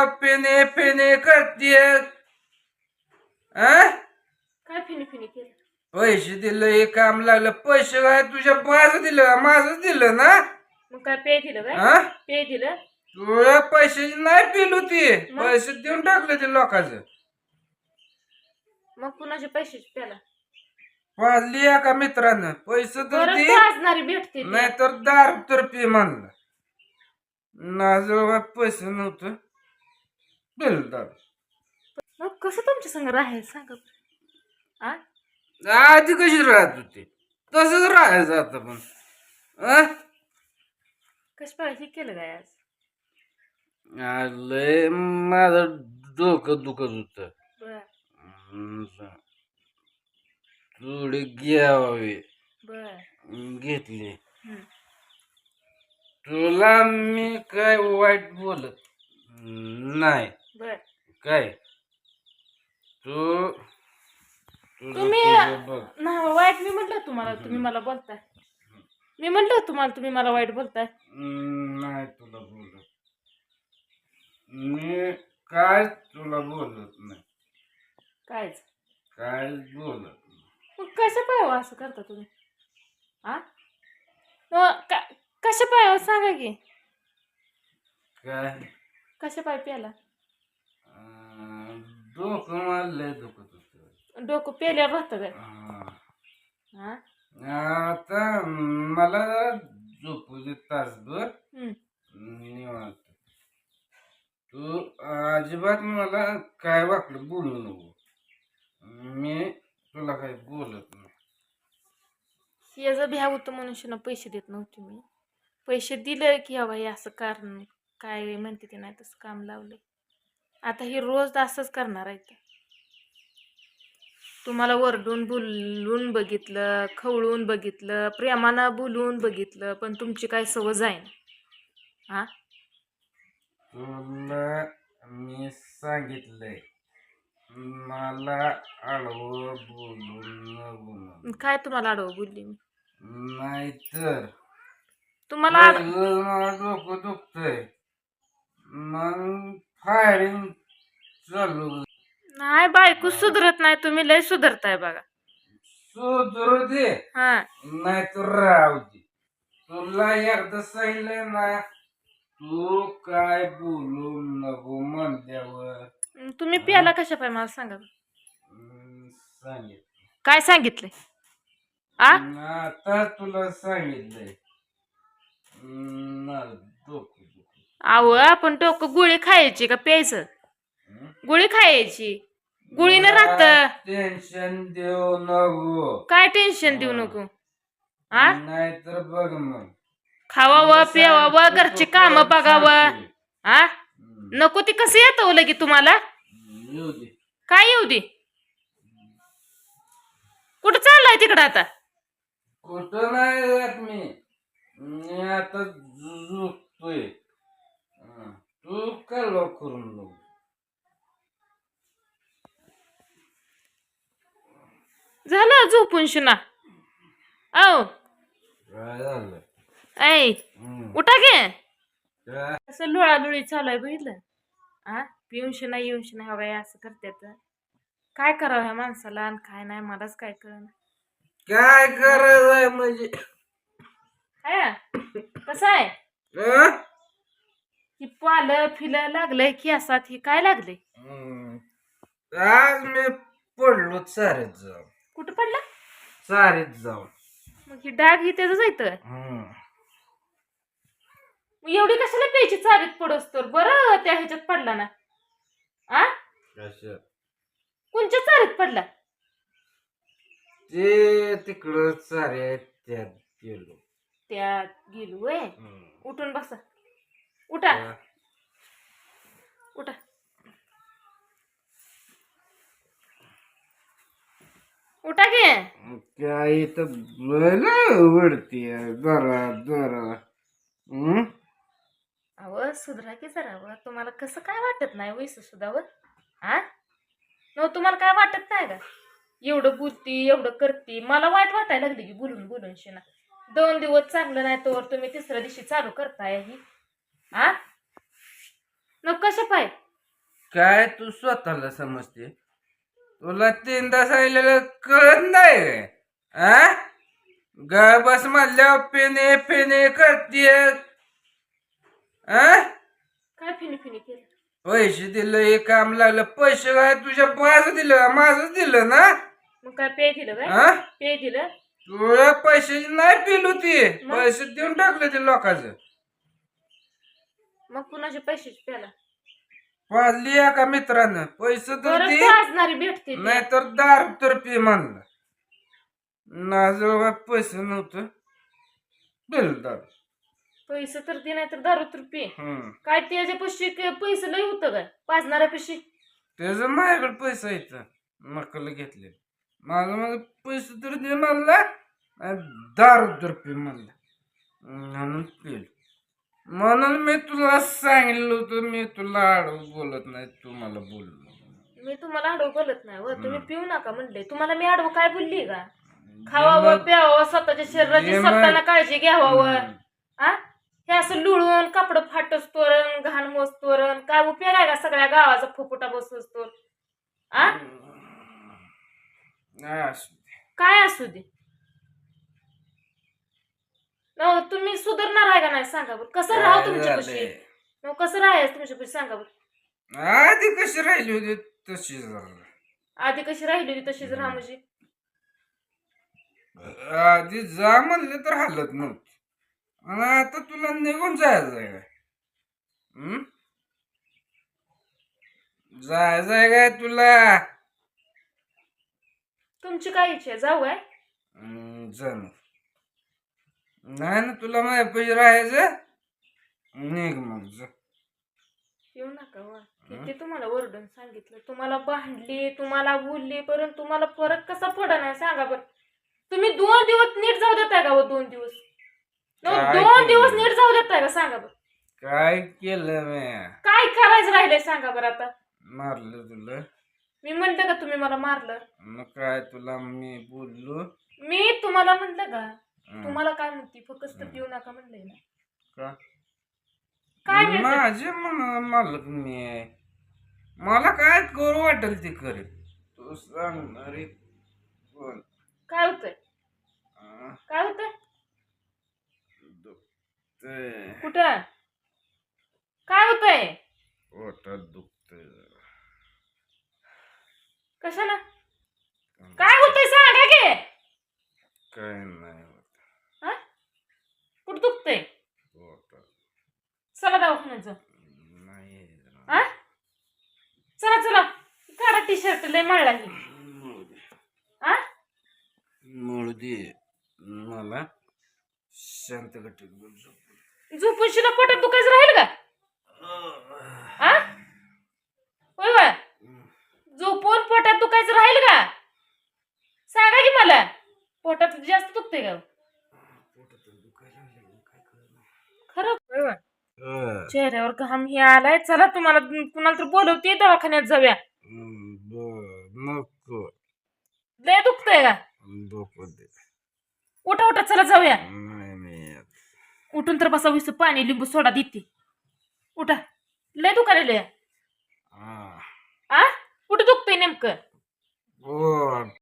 आल्यावर पेने पेने करते आ काय फिनी फिनी केलं? पैसे दिलं हे काम लागलं. पैसे काय तुझ्या माझं दिलं माझं दिलं ना? मग काय पे दिलं काय? हा पे दिलं? तुझ्या पैशाची नाही पिलू ती पैसे देऊन टाकले ते लोकांचं. मग कुणाचे पैसे त्याला? पाजली एका मित्रानं. पैसे तर दे भेटते ती. नाहीतर दारू तर पी म्हणलं. नाजळ पैसे नव्हतं. दिलं दारू मग कसं तुमच्या संग राहायचं सांगा. आ? आधी कशी राहत होती. तसंच राहायचं आता पण? कश हे केलं काय आज? लय माझं डोकं दुखत होत. थोडी घ्यावी. घेतली. तुला मी काय वाईट बोलत नाही. बर. काय? तू तुझं तुम्ही तुझं बघ. ना वाईट मी म्हटलं तुम्हाला तुम्ही मला बोलताय. मी म्हटलं तुम्हाला तुम्ही मला वाईट बोलताय. हम्म, नाही तुला बोलत. मी काय तुला बोलत नाही. कायच काय बोलत नाही. मग कसं पाहावं असं करता तुम्ही? आ? मग का कशा पाहावं सांगा की. काय? कशा पाय प्याला अं, डोकं मला लय दुखत होत. डोकं पेल्यावर राहतं काय हा. आता मला जरा झोपू दे तासभर. हम्म. निवांत. तू अजिबात मला काय वाटलं बोलू नको. मी तुला काही बोलत नाही. याचं भ्या होतं मनुष्यानं पैसे देत नव्हते मी. पैसे दिले की हवा हे असं कारण काय म्हणते ते नाही तसं काम लावले आता हे रोज असंच करणार आहे ते तुम्हाला वरडून बोलून बघितलं खवळून बघितलं प्रेमानं बोलून बघितलं पण तुमची काय सवय जाईन. हा? तुला मी सांगितलंय. मला आडवं बोलू नको म्हणून. काय तुम्हाला आडवं बोलली मी? नाहीतर. तुम्हाला डोकं दुखतंय. मग फायरिंग नाही बायको सुधरत नाही तुम्ही लय सुधरताय बघा. सुधरू दे हा. नाहीतर राहू दे. तुला एकदा सांगितलंय ना तू काय बोलू नको म्हणल्यावर. तुम्ही प्याला कशा पाय मला सांगा बरं. हम्म, सांगितलं. काय सांगितलंय आ? आता तुला सांगितलंय. हम्म, ना डोकं दुखत. आव आपण डोकं गोळी खायची का प्यायचं? गोळी खायची. गोळीनं राहत. टेन्शन देऊ नको. काय टेन्शन देऊ नको? आ? नाहीतर बघ मग. खावावं प्यावावं घरची काम बघावं. हम्म, नको ती कसं येतं लगी तुम्हाला? येऊ दे. काय येऊ दे? कुठं चाललाय तिकडं आता? कुठं नाही जात मी. मी आता झोपतोय. हं, तू लॉक करून नको झालं झोपून शिना औ. ऐ हं, उठा घे काय? असं लुळालुळी चालू आहे बघितलं? आ? पिऊन शिना येऊन शिना हवा असं करतात काय करावं ह्या माणसाला आणि काय नाही मलाच काय कळण काय करायचंय म्हणजे? काय कसं आहे? हं? ही पालं फिलं लागलंय की असात ही काय लागले हं. आज मी पडलो चारीत जाऊन. कुठं पडला? चारीत जाऊन. मग ही डाग ही त्याचं जायचं हं. मग एवढी कशाला प्यायची चारीत पडोस तर? बरं त्या ह्याच्यात पडला ना. आ? कोणच्या चारीत पडला? ते तिकडं चारे आहेत त्यात गेलो. त्यात गेलो वय हं. उठून बसा. उठा. त्या- उठा. उठा घे काय तर वडती जरा जरा. हं? अव सुधरा की जरा व. तुम्हाला कसं काय वाटत नाही वैस सुद्धा व? न तुम्हाला काय वाटत नाही का? एवढं बोलती एवढं करती. मला वाईट वाटायला लागली की बोलून बोलून शिना. दोन दिवस चांगलं नाही तोवर तुम्ही तिसऱ्या दिवशी चालू करताय ही. आ? न कशा पाय? काय तू स्वतःला समजते? तुला तीनदा सांगितलेलं कळत नाही काय आ? गा बस म्हणल्यावर पेने पेने करते आ? काय फिनी फिनी केलं? पैसे दिलं हे काम लागलं पैसे काय तुझ्या माझं दिलं माझं दिलं ना? मग काय पे दिलं काय? हा पे दिलं? तुझ्या पैशाची नाही पिल मग? पैसे देऊन टाकले ते लोकांचं. मग कुणाचे पैसे प्याला पाजली एका मित्रानं. पैसे तर दे. वाजणारी भेटते ती. नाही तर दारू तर पी म्हणलं नाजवळ पैसे नव्हतं. बिल दारू. पैसे तर दे नाही तर दारू तर पे हम्म. काय त्याच्या पैसे पैसे लय होतं काय पाजणाऱ्या पैसे त्याचं माझ्याकडे पैसा येतं नकल घेतले. माझं माझं पैसे तर दे म्हणला. आणि दारू तर पी म्हणलं. म्हणून पिल. म्हणून मी तुला सांगितलं होतं मी तुला आडव बोलत नाही तू मला बोललो मी तुम्हाला आडवं बोलत नाही व तुम्ही. पिऊ नका म्हणले. तुम्हाला मी आडवं काय बोलली का? खावावं मग- प्यावं स्वतःच्या शरीराची मग- स्वतःला काळजी घ्यावावं. हम्म. हा हे असं लुळून कपड फाटस तोरण घाण मोस तोरण काय उपयोग आहे का सगळ्या गावाचा फुफुटा बसवस तो आ नाही असू दे. काय असू दे? तुम्ही सुधारणार आहे का नाही सांगा बरं. कसं राहा काय झालंय? मग कसं राहायचं तुमच्यापाशी सांगा बरं. आधी कशी राहिली होती तशी जरा. आधी कशी राहिली होती तशीच राहा म्हणजे आधी जा म्हणले तर हालत नव्हती. आणि आता तुला निघून जायचं आहे काय? हं? जायचं आहे काय तुला? तुमची काय इच्छा आहे? जाऊ आहे? हं, जा मग. नाही ना तुला माझ्या पैसे राहायचं? निघ मग जा. येऊ नका वा. किती तुम्हाला ओरडून सांगितलं. तुम्हाला भांडली तुम्हाला बोलली परंतु तुम्हाला फरक कसा पडा नाही सांगा बरं. तुम्ही दोन दिवस नीट जाऊ देताय का व दोन दिवस? काय दोन केलं? दिवस नीट जाऊ देताय का सांगा बरं. काय केलं मी? काय करायचं राहिलंय सांगा बरं आता. मारलं तुला? मी म्हणलं का तुम्ही मला मारलं? मग काय तुला मी बोललो? मी तुम्हाला म्हणलं का. तुम्हाला काय म्हणते? फक्त देऊ नका म्हणलंय ना. का? काय? माझे मन- मालक मी आहे मला काय करू वाटेल ते करेल तू सांगणारी कोण काय होतंय? आ, काय होतंय? दुखतंय. कुठं? काय होतंय? पोटात दुखतंय जरा. कशाला? काय होतंय? सांगा की. काय नाही. कुठं दुखतंय? चला दवाखान्यात जाऊ नाही. हा चला चला. काढा टी शर्ट लय मळला. हा मरू दे मला शांत गटी झोपून शिला पोटात दुखायचं राहील का? हा होय होय झोपून पोटात दुखायचं राहील का? सांगा की मला. पोटात जास्त दुखतंय का? खरं. चेहऱ्यावर घाम हे आलाय चला तुम्हाला कुणाला तर बोलवते दवाखान्यात जाऊया. नको. लय दुखतंय का? उठा उठा चला जाऊया. उठून तर बसा विस पाणी लिंबू सोडा देते. उठा. लय दुखायला आ, आ? कुठं दुखतंय नेमकं?